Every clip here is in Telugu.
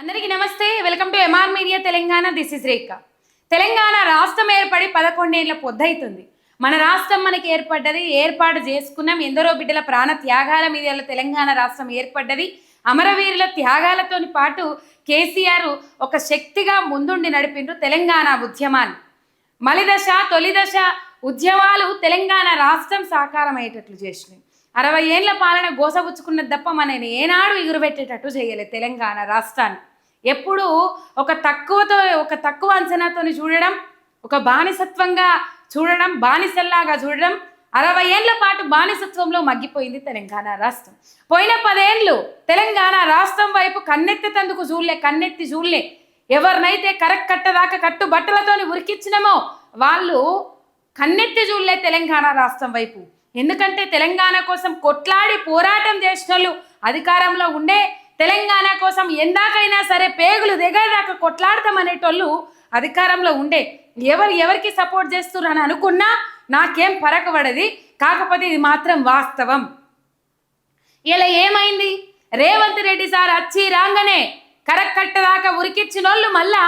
అందరికీ నమస్తే. Welcome to MR media Telangana. This is Rekha Telangana రాష్ట్రం ఏర్పడి పదకొండేళ్ళ పొద్దైతుంది మన రాష్ట్రం మనకి ఏర్పడ్డది ఏర్పాటు చేసుకున్నాం. ఎందరో బిడ్డల ప్రాణ త్యాగాల మీద తెలంగాణ రాష్ట్రం ఏర్పడ్డది. అమరవీరుల త్యాగాలతోని పాటు కేసీఆర్ ఒక శక్తిగా ముందుండి నడిపిండ్రు తెలంగాణ ఉద్యమాన్ని. మలిదశ తొలిదశ ఉద్యమాలు తెలంగాణ రాష్ట్రం సాకారమయ్యేటట్లు చేసినాయి. అరవై ఏళ్ళ పాలన గోసపుచ్చుకున్నది తప్ప మనని ఏనాడు ఎగురబెట్టేటట్టు చేయలేదు తెలంగాణ రాష్ట్రాన్ని. ఎప్పుడు ఒక తక్కువతో ఒక తక్కువ అంచనాతో చూడడం ఒక బానిసత్వంగా చూడడం బానిసల్లాగా చూడడం అరవై ఏళ్ళ పాటు బానిసత్వంలో మగ్గిపోయింది తెలంగాణ రాష్ట్రం. పోయిన పదేళ్ళు తెలంగాణ రాష్ట్రం వైపు కన్నెత్తేందుకు చూడలే కన్నెత్తి చూడలే ఎవరినైతే కరెక్ట్ కట్టదాకా కట్టు బట్టలతోని ఉరికిచ్చినమో వాళ్ళు కన్నెత్తి చూడలే తెలంగాణ రాష్ట్రం వైపు. ఎందుకంటే తెలంగాణ కోసం కొట్లాడి పోరాటం చేసిన వాళ్ళు అధికారంలో ఉండే తెలంగాణ కోసం ఎందాకైనా సరే పేగులు దిగేదాకా కొట్లాడతామనేటోళ్ళు అధికారంలో ఉండే. ఎవరు ఎవరికి సపోర్ట్ చేస్తున్నారు అనుకున్నా నాకేం పరకబడది. కాకపోతే ఇది మాత్రం వాస్తవం. ఇలా ఏమైంది? రేవంత్ రెడ్డి సార్ వచ్చి రాగానే కరక్కట్ట దాకా ఉరికిచ్చిన వాళ్ళు మళ్ళా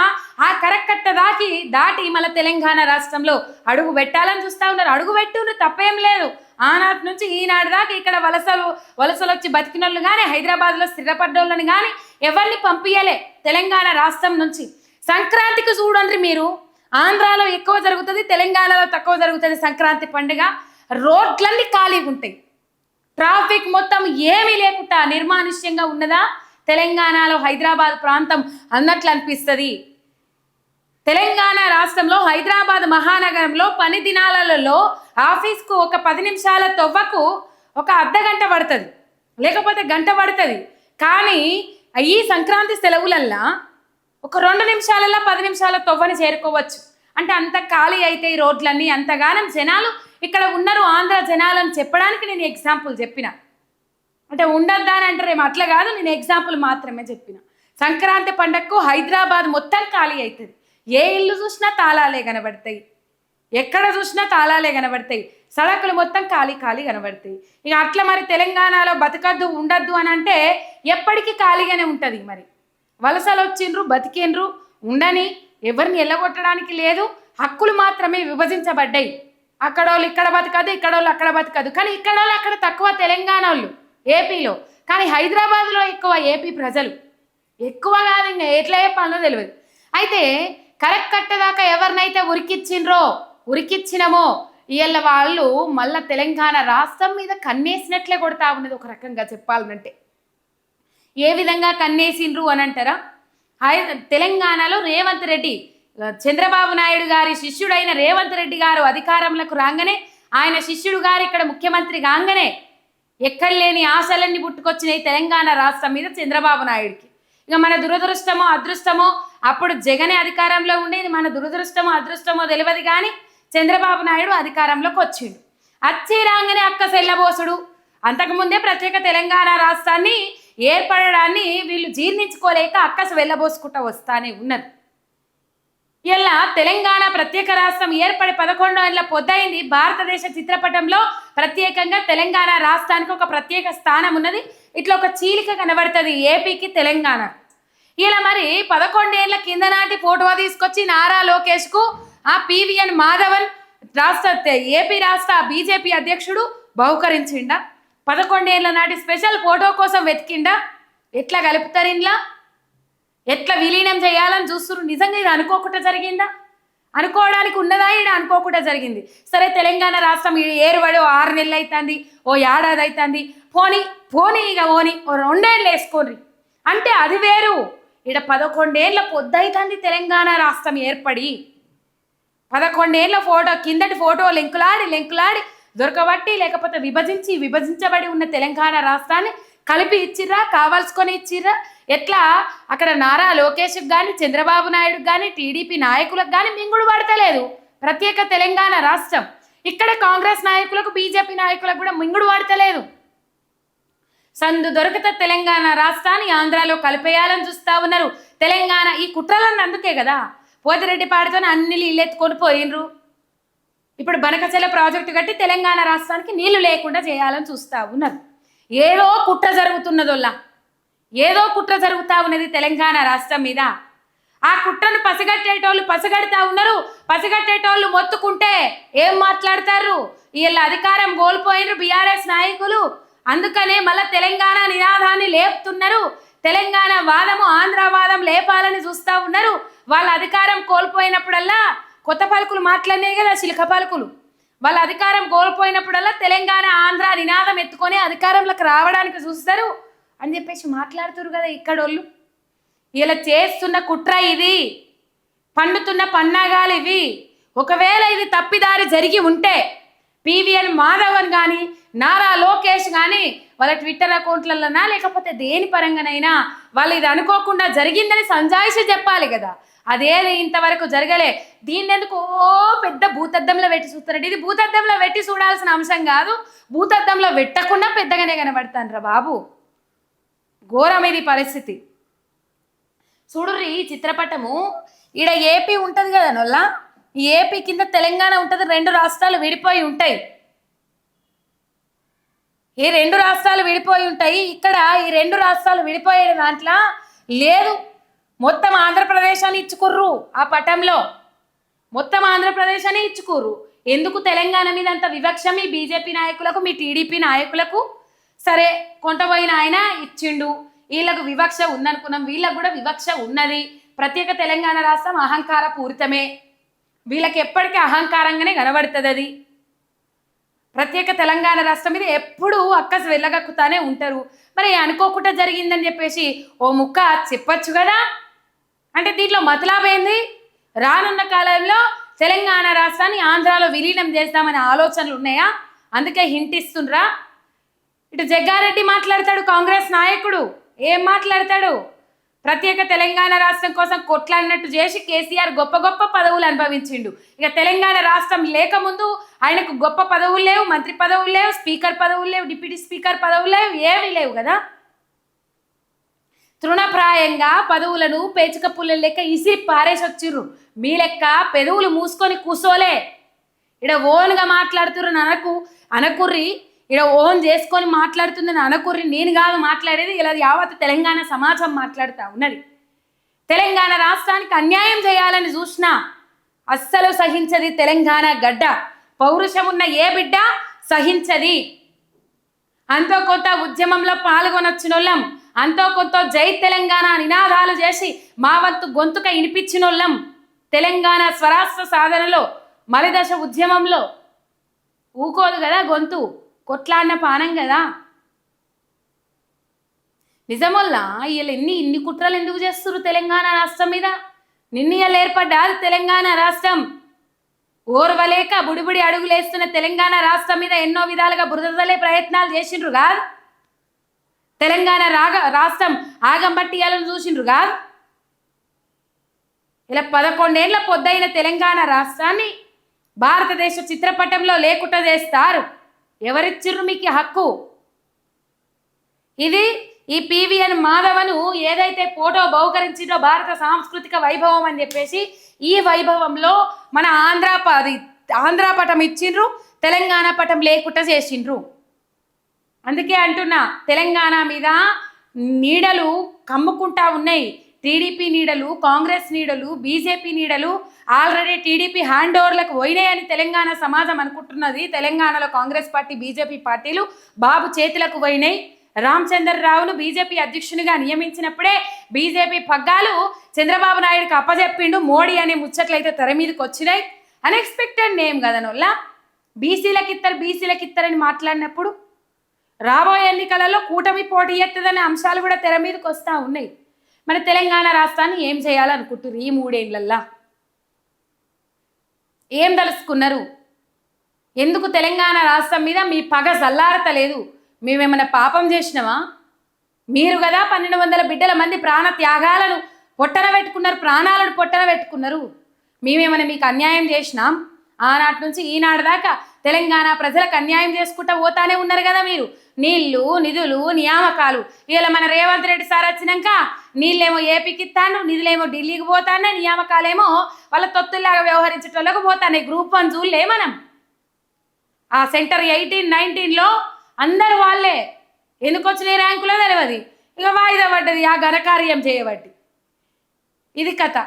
ఆ కరక్కట్ట దాకి దాటి మళ్ళీ తెలంగాణ రాష్ట్రంలో అడుగు పెట్టాలని చూస్తా ఉన్నారు. అడుగు పెట్టును తప్పేం లేదు. ఆనాటి నుంచి ఈనాడు దాకా ఇక్కడ వలసలు వలసలు వచ్చి బతికినోళ్ళు కానీ హైదరాబాద్లో స్థిరపడ్డోళ్ళని కానీ ఎవరిని పంపించలే తెలంగాణ రాష్ట్రం నుంచి. సంక్రాంతికి చూడండి మీరు. ఆంధ్రాలో ఎక్కువ జరుగుతుంది తెలంగాణలో తక్కువ జరుగుతుంది సంక్రాంతి పండుగ. రోడ్లన్నీ ఖాళీగా ఉంటాయి ట్రాఫిక్ మొత్తం ఏమీ లేకుండా నిర్మానుష్యంగా ఉన్నదా? తెలంగాణలో హైదరాబాద్ ప్రాంతం అన్నట్లు అనిపిస్తుంది. తెలంగాణ రాష్ట్రంలో హైదరాబాద్ మహానగరంలో పని దినాలలో ఆఫీస్కు ఒక పది నిమిషాల తొవ్వకు ఒక అర్ధ గంట పడుతుంది. లేకపోతే గంట పడుతుంది. కానీ ఈ సంక్రాంతి సెలవులల్లా ఒక రెండు నిమిషాలలో పది నిమిషాల తొవ్వని చేరుకోవచ్చు. అంటే అంత ఖాళీ అయితే ఈ రోడ్లన్నీ అంతగానం జనాలు ఇక్కడ ఉన్నారు ఆంధ్ర జనాలని చెప్పడానికి నేను ఎగ్జాంపుల్ చెప్పిన. అంటే ఉండద్దా అని అంటారేమో. అట్లా కాదు నేను ఎగ్జాంపుల్ మాత్రమే చెప్పిన. సంక్రాంతి పండగకు హైదరాబాద్ మొత్తం ఖాళీ అవుతుంది ఏ ఇల్లు చూసినా తాళాలే కనబడతాయి. ఎక్కడ చూసినా తాళాలే కనబడతాయి. సడకులు మొత్తం ఖాళీ ఖాళీ కనబడతాయి. ఇక అట్లా మరి తెలంగాణలో బతకద్దు ఉండద్దు అని అంటే ఎప్పటికీ ఖాళీగానే ఉంటుంది మరి. వలసలు వచ్చిండ్రు బతికిండ్రు ఉండని ఎవరిని ఎల్లగొట్టడానికి లేదు. హక్కులు మాత్రమే విభజించబడ్డాయి. అక్కడ వాళ్ళు ఇక్కడ బతకదు ఇక్కడ వాళ్ళు అక్కడ బతకదు కానీ ఇక్కడ వాళ్ళు అక్కడ తక్కువ తెలంగాణ వాళ్ళు. ఏపీలో. కానీ హైదరాబాద్లో ఎక్కువ ఏపీ ప్రజలు. ఎక్కువ కాదు ఇంకా ఎట్లా చెప్పాలో తెలియదు అయితే కరెక్ట్ కట్టదాకా ఎవరినైతే ఉరికిచ్చిండ్రో ఉరికిచ్చినమో ఇవాళ వాళ్ళు మళ్ళా తెలంగాణ రాష్ట్రం మీద కన్నేసినట్లే కొడతా ఉన్నది ఒక రకంగా చెప్పాలంటే ఏ విధంగా కన్నేసిండ్రు అని అంటారా? హై తెలంగాణలో రేవంత్ రెడ్డి చంద్రబాబు నాయుడు గారి శిష్యుడైన రేవంత్ రెడ్డి గారు అధికారంలోకి రాగానే ఆయన శిష్యుడు గారు ఇక్కడ ముఖ్యమంత్రి కాగానే ఎక్కడలేని ఆశలన్నీ పుట్టుకొచ్చినాయి తెలంగాణ రాష్ట్రం మీద చంద్రబాబు నాయుడికి. ఇక మన దురదృష్టమో అదృష్టమో అప్పుడు జగనే అధికారంలో ఉండేది మన దురదృష్టమో అదృష్టమో తెలియదు కానీ చంద్రబాబు నాయుడు అధికారంలోకి వచ్చిండు. వచ్చి రాగానే అక్క సెల్లబోసుడు. అంతకుముందే ప్రత్యేక తెలంగాణ రాష్ట్రాన్ని ఏర్పడడాన్ని వీళ్ళు జీర్ణించుకోలేక అక్కసు వెళ్ళబోసుకుంటూ వస్తానే ఉన్నారు ఇలా తెలంగాణ ప్రత్యేక రాష్ట్రం ఏర్పడి పదకొండు ఏళ్ళ పొద్దయింది. భారతదేశ చిత్రపటంలో ప్రత్యేకంగా తెలంగాణ రాష్ట్రానికి ఒక ప్రత్యేక స్థానం ఉన్నది. ఇట్లా ఒక చీలిక కనబడుతుంది ఏపీకి తెలంగాణ. ఇలా మరి పదకొండేళ్ళ కింద నాటి ఫోటో తీసుకొచ్చి నారా లోకేష్కు ఆ పివిఎన్ మాధవన్ రాష్ట్ర ఏపీ రాష్ట్ర బీజేపీ అధ్యక్షుడు బహుకరించిండా? పదకొండేళ్ళ నాటి స్పెషల్ ఫోటో కోసం వెతికిండా? ఎట్లా కలుపుతారు ఇంట్లో ఎట్లా విలీనం చేయాలని చూస్తున్నారు? నిజంగా ఇది అనుకోకుండా జరిగిందా? అనుకోవడానికి ఉన్నదా? ఈడ అనుకోకుండా జరిగింది. సరే తెలంగాణ రాష్ట్రం ఈడ ఏరుబడి ఓ ఆరు నెలలు అవుతుంది ఓ ఏడాది అవుతుంది పోనీ పోనీ ఇక పోనీ ఓ రెండేళ్ళు వేసుకోండి. అంటే అది వేరు. ఈడ పదకొండేళ్ళ పొద్దు అవుతుంది తెలంగాణ రాష్ట్రం ఏర్పడి. పదకొండేళ్ళ ఫోటో కిందటి ఫోటో లెంకులాడి లెంకులాడి దొరకబట్టి లేకపోతే విభజించి విభజించబడి ఉన్న తెలంగాణ రాష్ట్రాన్ని కలిపి ఇచ్చిర్రా కావాల్సుకొని ఇచ్చిర్రా? ఎట్లా? అక్కడ నారా లోకేష్కి కానీ చంద్రబాబు నాయుడుకి కానీ టీడీపీ నాయకులకు కానీ మింగుడు పడతలేదు ప్రత్యేక తెలంగాణ రాష్ట్రం. ఇక్కడ కాంగ్రెస్ నాయకులకు బీజేపీ నాయకులకు కూడా మింగుడు పడతలేదు సందు దొరకత తెలంగాణ రాష్ట్రాన్ని ఆంధ్రాలో కలిపేయాలని చూస్తా ఉన్నారు. తెలంగాణ ఈ కుట్రలన్నీ అందుకే కదా. పోతిరెడ్డిపాడితో అన్ని నీళ్ళు ఎత్తుకొని పోయినరు ఇప్పుడు బనకచెల ప్రాజెక్టు కట్టి తెలంగాణ రాష్ట్రానికి నీళ్ళు లేకుండా చేయాలని చూస్తా ఉన్నారు. ఏదో కుట్ర జరుగుతున్నదొల్లా. ఏదో కుట్ర జరుగుతా ఉన్నది తెలంగాణ రాష్ట్రం మీద. ఆ కుట్రను పసిగట్టేటోళ్ళు పసిగడతా ఉన్నారు. పసిగట్టేటోళ్ళు మొత్తుకుంటే ఏం మాట్లాడతారు? వీళ్ళ అధికారం కోల్పోయినరు బీఆర్ఎస్ నాయకులు. అందుకనే మళ్ళా తెలంగాణ నినాదాన్ని లేపుతున్నారు. తెలంగాణ వాదము ఆంధ్ర వాదం లేపాలని చూస్తా ఉన్నారు. వాళ్ళ అధికారం కోల్పోయినప్పుడల్లా కొత్త పలుకులు మాట్లాడినాయి కదా చిలక పలుకులు. వాళ్ళ అధికారం కోల్పోయినప్పుడల్లా తెలంగాణ ఆంధ్ర నినాదం ఎత్తుకొని అధికారంలోకి రావడానికి చూస్తారు అని చెప్పేసి మాట్లాడుతురు కదా ఇక్కడోళ్ళు. ఇలా చేస్తున్న కుట్ర ఇది పండుతున్న పన్నాగాలు ఇవి. ఒకవేళ ఇది తప్పిదారి జరిగి ఉంటే పివిఎన్ మాధవన్ కానీ నారా లోకేష్ కానీ వాళ్ళ ట్విట్టర్ అకౌంట్లలోనా లేకపోతే దేని పరంగానైనా వాళ్ళు ఇది అనుకోకుండా జరిగిందని సంజాయిషి చెప్పాలి కదా. అదేది ఇంతవరకు జరగలే. దీన్ని ఎందుకు ఓ పెద్ద భూతద్దంలో పెట్టి చూస్తారండి ఇది భూతద్దంలో పెట్టి చూడాల్సిన అంశం కాదు. భూతద్దంలో పెట్టకుండా పెద్దగానే కనబడతాను రా బాబు. ఘోరం ఇది పరిస్థితి. చూడుర్రి ఈ చిత్రపటము ఈడ ఏపీ ఉంటుంది కదా నొల్ల? ఈ ఏపీ కింద తెలంగాణ ఉంటుంది రెండు రాష్ట్రాలు విడిపోయి ఉంటాయి. ఈ రెండు రాష్ట్రాలు విడిపోయి ఉంటాయి. ఇక్కడ ఈ రెండు రాష్ట్రాలు విడిపోయే దాంట్లో లేదు. మొత్తం ఆంధ్రప్రదేశ్ అని ఇచ్చుకుర్రు ఆ పటంలో. మొత్తం ఆంధ్రప్రదేశ్ అని ఇచ్చుకోరు ఎందుకు తెలంగాణ మీద అంత వివక్ష మీ బీజేపీ నాయకులకు మీ టీడీపీ నాయకులకు? సరే కొంటపోయిన ఆయన ఇచ్చిండు. వీళ్ళకు వివక్ష ఉందనుకున్నాం. వీళ్ళకు కూడా వివక్ష ఉన్నది. ప్రత్యేక తెలంగాణ రాష్ట్రం అహంకార పూరితమే. వీళ్ళకి ఎప్పటికీ అహంకారంగానే కనబడుతుంది అది ప్రత్యేక తెలంగాణ రాష్ట్రం మీద ఎప్పుడూ అక్కస్ వెళ్ళగక్కుతానే ఉంటారు. మరి అనుకోకుండా జరిగిందని చెప్పేసి ఓ ముక్క చెప్పచ్చు కదా? అంటే దీంట్లో మతలాబేంది రానున్న కాలంలో తెలంగాణ రాష్ట్రాన్ని ఆంధ్రాలో విలీనం చేస్తామనే ఆలోచనలు ఉన్నాయా? అందుకే హింట్ ఇస్తుండ్రా. ఇటు జగ్గారెడ్డి మాట్లాడతాడు కాంగ్రెస్ నాయకుడు. ఏం మాట్లాడతాడు? ప్రత్యేక తెలంగాణ రాష్ట్రం కోసం కొట్లాడినట్టు చేసి కేసీఆర్ గొప్ప గొప్ప పదవులు అనుభవించిండు. ఇక తెలంగాణ రాష్ట్రం లేకముందు ఆయనకు గొప్ప పదవులు లేవు మంత్రి పదవులు లేవు స్పీకర్ పదవులు లేవు డిప్యూటీ స్పీకర్ పదవులు లేవు ఏమీ లేవు కదా? తృణప్రాయంగా పదవులను పేచిక పుల్లల లెక్క ఇసి పారేసి వచ్చిర్రు మీ లెక్క పెదవులు మూసుకొని కూసోలే. ఇడ ఓన్గా మాట్లాడుతుర్రు అనకు అనకుర్రి ఇడ ఓన్ చేసుకొని మాట్లాడుతుందని అనకుర్రి నేను కాదు మాట్లాడేది ఇలా యావత్ తెలంగాణ సమాజం మాట్లాడుతూ ఉన్నది. తెలంగాణ రాష్ట్రానికి అన్యాయం చేయాలని చూసినా అస్సలు సహించది తెలంగాణ గడ్డ. పౌరుషం ఉన్న ఏ బిడ్డ సహించది. అంతో కొంత ఉద్యమంలో పాల్గొనొచ్చిన వాళ్ళం అంతో కొంత జై తెలంగాణ నినాదాలు చేసి మా వంతు గొంతుక ఇనిపించినోళ్ళం. తెలంగాణ స్వరాష్ట్ర సాధనలో మలిదశ ఉద్యమంలో. ఊకోదు కదా గొంతు కొట్లాడిన పానం కదా. నిజమల్లా వీళ్ళు ఎన్ని ఇన్ని కుట్రలు ఎందుకు చేస్తున్నారు తెలంగాణ రాష్ట్రం మీద? నిన్నీళ్ళు ఏర్పడ్డా తెలంగాణ రాష్ట్రం. ఓర్వలేక బుడిబుడి అడుగులేస్తున్న తెలంగాణ రాష్ట్రం మీద ఎన్నో విధాలుగా బురదలే ప్రయత్నాలు చేసిండ్రు కాదు? తెలంగాణ రాగ రాష్ట్రం ఆగంపట్టియాలను చూసిండ్రు కాదు? ఇలా పదకొండేళ్ళ పొద్దైన తెలంగాణ రాష్ట్రాన్ని భారతదేశ చిత్రపటంలో లేకుండా చేస్తారు. ఎవరిచ్చిర్రు మీకు హక్కు? ఇది ఈ పివిఎన్ మాధవను ఏదైతే ఫోటో బహుకరించిందో భారత సాంస్కృతిక వైభవం అని చెప్పేసి ఈ వైభవంలో మన ఆంధ్ర ఆంధ్ర పటం ఇచ్చిండ్రు తెలంగాణ పటం లేకుండా చేసిండ్రు. అందుకే అంటున్నా తెలంగాణ మీద నీడలు కమ్ముకుంటా ఉన్నాయి. టీడీపీ నీడలు కాంగ్రెస్ నీడలు బీజేపీ నీడలు ఆల్రెడీ టీడీపీ హ్యాండ్ ఓవర్లకు పోయినాయని తెలంగాణ సమాజం అనుకుంటున్నది. తెలంగాణలో కాంగ్రెస్ పార్టీ బీజేపీ పార్టీలు బాబు చేతులకు పోయినాయి. రామచంద్రరావును బీజేపీ అధ్యక్షునిగా నియమించినప్పుడే బీజేపీ పగ్గాలు చంద్రబాబు నాయుడుకి అప్పజెప్పిండు. మోడీ అనే ముచ్చట్లు అయితే తెర మీదకి వచ్చినాయి. అన్ఎక్స్పెక్టెడ్ నేమ్ కదా నొల్ల? బీసీలకు ఇద్దరు బీసీలకు ఇద్దరని మాట్లాడినప్పుడు రాబోయే ఎన్నికలలో కూటమి పోటీ ఎత్తదనే అంశాలు కూడా తెర మీదకి వస్తూ ఉన్నాయి. మన తెలంగాణ రాష్ట్రాన్ని ఏం చేయాలనుకుంటున్నారు ఈ మూడేళ్ళల్లా ఏం తలుసుకున్నారు ఎందుకు తెలంగాణ రాష్ట్రం మీద మీ పగ జల్లారతలేదు? మేమేమైనా పాపం చేసినామా? మీరు కదా పన్నెండు వందల బిడ్డల మంది ప్రాణ త్యాగాలను పొట్టన పెట్టుకున్నారు ప్రాణాలను పొట్టన పెట్టుకున్నారు. మేమేమైనా మీకు అన్యాయం చేసినాం? ఆనాటి నుంచి ఈనాడు దాకా తెలంగాణ ప్రజలకు అన్యాయం చేసుకుంటూ పోతానే ఉన్నారు కదా మీరు. నీళ్ళు నిధులు నియామకాలు. ఇలా మన రేవంత్ రెడ్డి సార్ వచ్చినాక నీళ్ళేమో ఏపీకి ఇస్తాను నిధులేమో ఢిల్లీకి పోతానే నియామకాలేమో వాళ్ళ తొత్తుల్లాగా వ్యవహరించేటోళ్ళకు పోతానే గ్రూప్ వన్ చూడలే మనం. ఆ సెంటర్ ఎయిటీన్ నైన్టీన్లో అందరు వాళ్ళే. ఎందుకు వచ్చిన ర్యాంకులో తెలియదు ఇక వాయిదా పడ్డది ఆ ఘనకార్యం చేయబట్టి. ఇది కథ.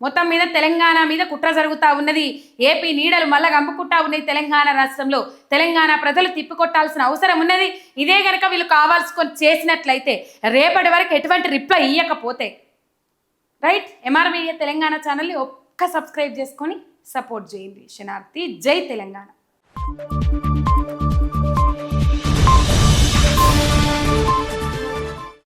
మొత్తం మీద తెలంగాణ మీద కుట్ర జరుగుతూ ఉన్నది. ఏపీ నీడలు మళ్ళా గంపుకుంటా ఉన్నాయి తెలంగాణ రాష్ట్రంలో. తెలంగాణ ప్రజలు తిప్పికొట్టాల్సిన అవసరం ఉన్నది. ఇదే గనక వీళ్ళు కావాల్సుకొని చేసినట్లయితే రేపటి వరకు ఎటువంటి రిప్లై ఇవ్వకపోతే రైట్? ఎంఆర్ మీడియా తెలంగాణ ఛానల్ని ఒక్క సబ్స్క్రైబ్ చేసుకొని సపోర్ట్ చేయండి. శనార్థి జై తెలంగాణ.